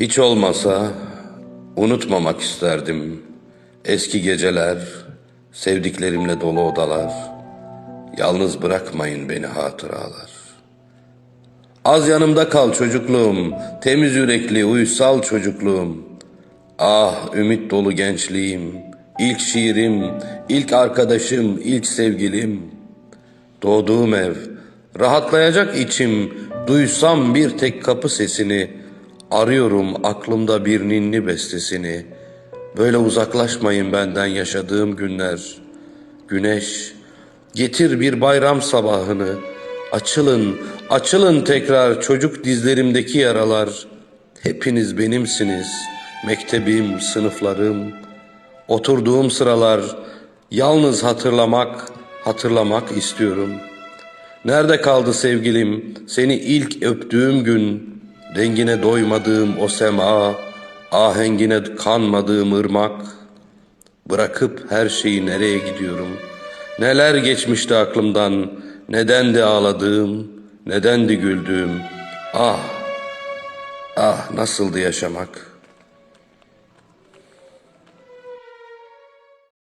Hiç olmasa unutmamak isterdim. Eski geceler, sevdiklerimle dolu odalar. Yalnız bırakmayın beni hatıralar. Az yanımda kal çocukluğum, temiz yürekli, uysal çocukluğum. Ah ümit dolu gençliğim, ilk şiirim, ilk arkadaşım, ilk sevgilim. Doğduğum ev, rahatlayacak içim, duysam bir tek kapı sesini, arıyorum aklımda bir ninni bestesini. Böyle uzaklaşmayın benden yaşadığım günler. Güneş, getir bir bayram sabahını, açılın, açılın tekrar çocuk dizlerimdeki yaralar. Hepiniz benimsiniz, mektebim, sınıflarım, oturduğum sıralar, yalnız hatırlamak, hatırlamak istiyorum. Nerede kaldı sevgilim, seni ilk öptüğüm gün, rengine doymadığım o sema, ahengine kanmadığım ırmak, bırakıp her şeyi nereye gidiyorum? Neler geçmişti aklımdan, nedendi ağladığım, nedendi güldüğüm, ah, ah nasıldı yaşamak?''